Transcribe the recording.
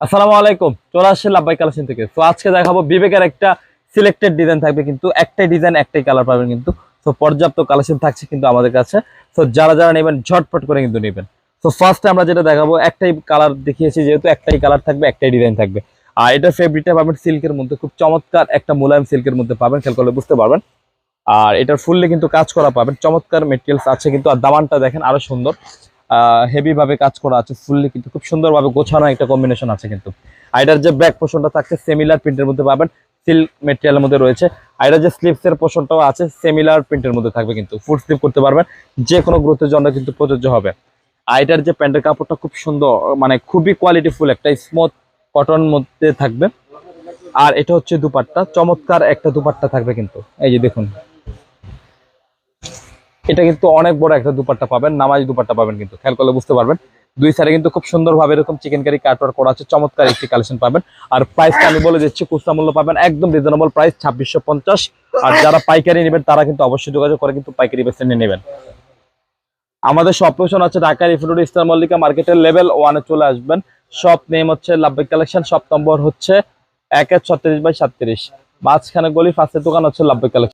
আসসালামু আলাইকুম, চলে আসছে লাভবাই কালেকশন থেকে। তো আজকে দেখাবো বিবেকের একটা সিলেক্টেড ডিজাইন থাকবে কিন্তু, একটাই ডিজাইন একটাই কালার পাবেন কিন্তু। তো পর্যাপ্ত কালেকশন থাকছে কিন্তু আমাদের কাছে। তো যারা যারা নেবেন, ঝটপট করে কিন্তু নেবেন। তো ফার্স্টে আমরা যেটা দেখাবো, একটাই কালার দেখিয়েছি যেহেতু, একটাই কালার থাকবে, একটাই ডিজাইন থাকবে। আর এটা ফেব্রিকটা পাবেন সিল্কের মধ্যে, খুব চমৎকার একটা মোলায়েম সিল্কের মধ্যে পাবেন, খেয়াল করলে বুঝতে পারবেন। আর এটার ফুললি কিন্তু কাজ করা পাবেন, চমৎকার মেটেরিয়ালস আছে কিন্তু। আর দামানটা দেখেন, আরও সুন্দর। হেভি ভাবে কাজ করা আছে ফুললি কিন্তু খুব সুন্দরভাবে গোছানো একটা কম্বিনেশন আছে কিন্তু। আইডার যে ব্যাক পোর্শনটা থাকছে সেমিলার প্রিন্টের মধ্যে পাবেন সিল্ক মেটেরিয়ালের মধ্যে রয়েছে। আইডার যে স্লিপস এর পোর্শনটাও আছে সেমিলার প্রিন্টের মধ্যে থাকবে কিন্তু ফুল স্লিপ করতে পারবেন, যে কোনো গ্রোথের জন্য কিন্তু প্রযোজ্য হবে। এটার যে প্যান্টের কাপড়টা খুব সুন্দর মানে খুবই কোয়ালিটিফুল একটা স্মুথ কটন মধ্যে থাকবে। আর এটা হচ্ছে দুপাট্টা, চমৎকার একটা দুপাট্টা থাকবে কিন্তু। এই যে দেখুন এটা কিন্তু অনেক বড় একটা দুপাট্টা পাবেন, নামাজ দুপাট্টা পাবেন কিন্তু, খেয়াল করলে বুঝতে পারবেন। দুই সাইডে কিন্তু খুব সুন্দরভাবে এরকম চিকেন কারি কাটওয়ার করা আছে, চমৎকার একটি কালেকশন পাবেন। আর প্রাইসটা আমি বলে দিচ্ছি, খুচরা মূল্য পাবেন একদম রিজনেবল প্রাইস ছাব্বিশশো পঞ্চাশ। আর যারা পাইকারি নেবেন, তারা কিন্তু অবশ্যই যোগাযোগ করে কিন্তু পাইকারি বেসে নিয়ে নেবেন। আমাদের সব লোকেশন আছে ঢাকা রিফুড ইস্টার মল্লিকা মার্কেটের লেভেল ওয়ানে চলে আসবেন। শপ নেম হচ্ছে লাভবিক কালেকশন শপ নম্বর হচ্ছে এক এক ছত্রিশ বাই সাতত্রিশ। মাঝখানে গলি ফার্স্টের দোকান হচ্ছে লাভবিক কালেকশন